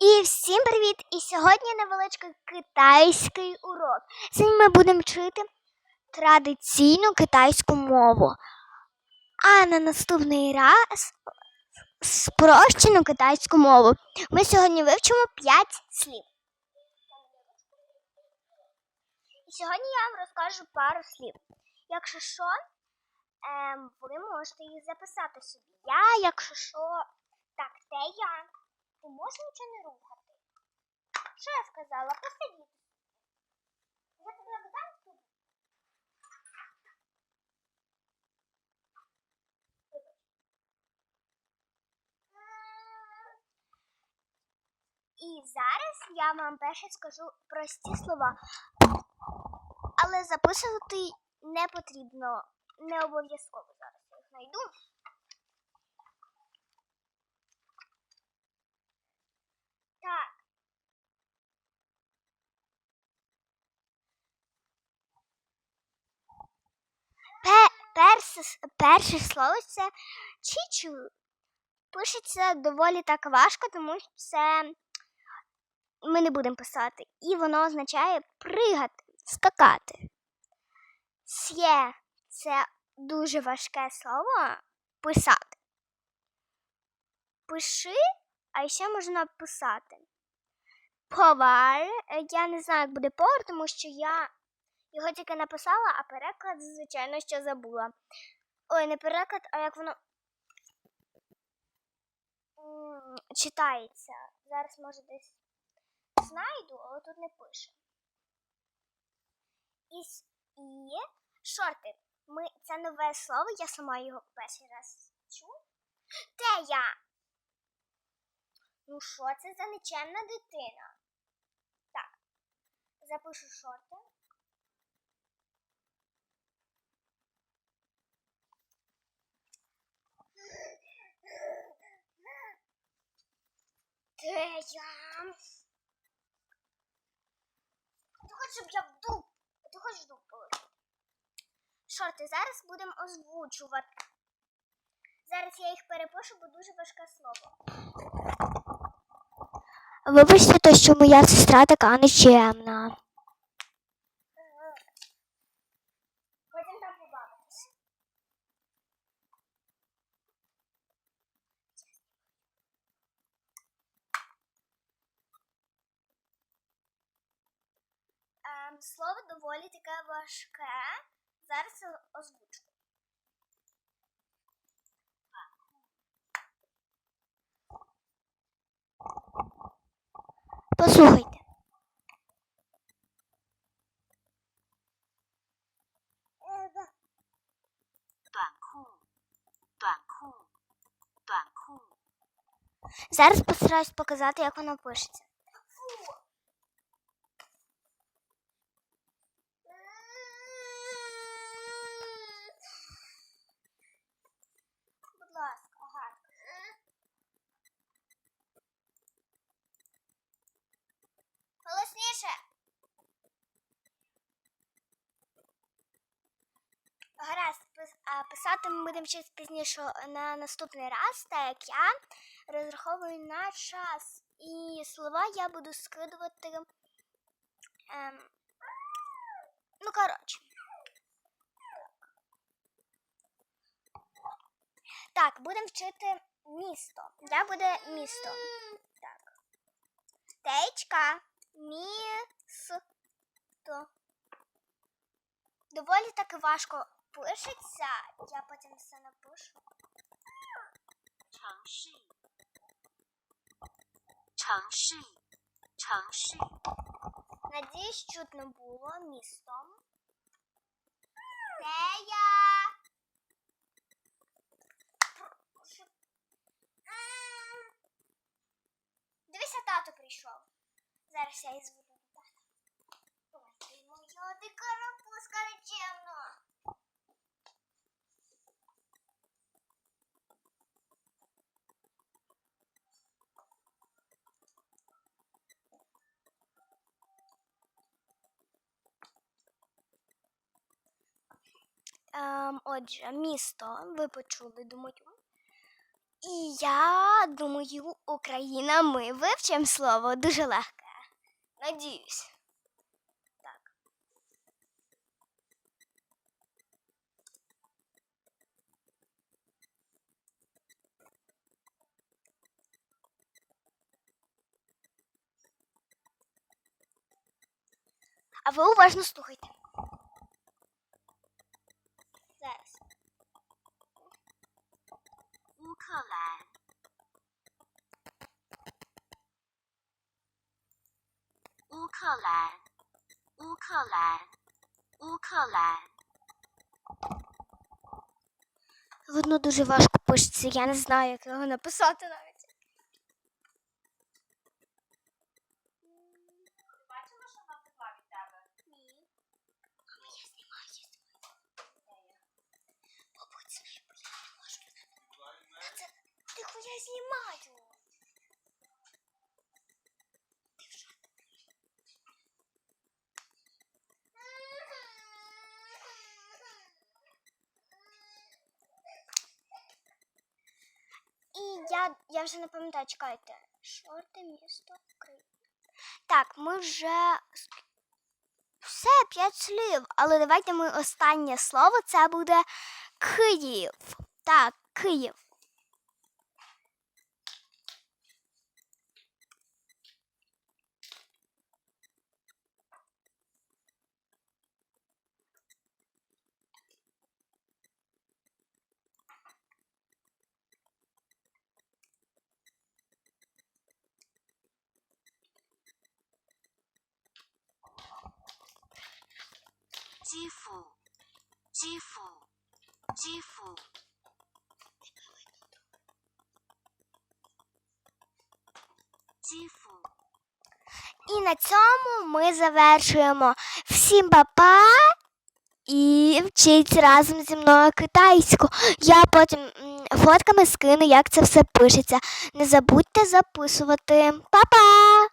І всім привіт! І сьогодні невеличкий китайський урок. Сьогодні ми будемо вчити традиційну китайську мову. А на наступний раз спрощену китайську мову. Ми сьогодні вивчимо 5 слів. І сьогодні я вам розкажу пару слів. Якщо що, ем, ви можете їх записати собі. Я, якщо що, так, де я? Ти можеш нічого не рухати? Що я сказала? Посидіть. Я тебе дам тут. І зараз я вам перше скажу прості слова. Але записувати не потрібно, не обов'язково зараз я їх знайду. Так. Пе- перше, слово це чічу. Пишеться доволі так важко, тому що це ми не будемо писати. І воно означає пригати, скакати. Сє це дуже важке слово писати. Пиши, а ще можна писати. Повар. Я не знаю, як буде повар, тому що я його тільки написала, а переклад, звичайно, що забула. Ой, не переклад, а як воно читається. Зараз, може, десь знайду, але тут не пише. І, і шорти. Ми, це нове слово, я сама його перший раз чую. Де я? Ну, що це за нечемна дитина? Так, запишу шорти. Я? Ти хочеш, щоб я в дуб? Ти хочеш дуб полетіти? Шорти, зараз будемо озвучувати. Зараз я їх перепишу, бо дуже важке слово. Вибачте, то, що моя сестра така нечемна. Потім там побавитись. Ем, слово доволі таке важке. Зараз озвучку. Послухайте. Зараз постараюсь показати, як воно пишеться. Будь ласка, ага. Голосніше. Гаразд, пис- писати ми будемо ще пізніше на наступний раз, так як я розраховую на час. І слова я буду скидувати. Ем, ну, коротше. Так, будемо вчити місто. Я буде місто. Так. Течка. Місто. Доволі таки важко пишеться. Я потім все напишу. Чанши. Чанши. Чанши. Надіюсь, чутно було містом. Тея. Зараз я і зведу до тата. Ой, моя ти карапузка нечемно. Ем, отже, місто, ви почули, думаю. І я думаю, Україна, ми вивчимо слово дуже легке. Надіюсь. Так. А ви уважно слухайте. 克兰，乌克兰，乌克兰， Воно дуже важко пишеться, я не знаю, як його написати навіть. Я, вже не пам'ятаю, чекайте. Шорти місто Київ. Так, ми вже все, п'ять слів. Але давайте ми останнє слово це буде Київ. Так, Київ. 基辅，基辅，基辅，基辅。 І на цьому ми завершуємо. Всім па-па і вчіть разом зі мною китайську. Я потім м, фотками скину, як це все пишеться. Не забудьте записувати. Па-па!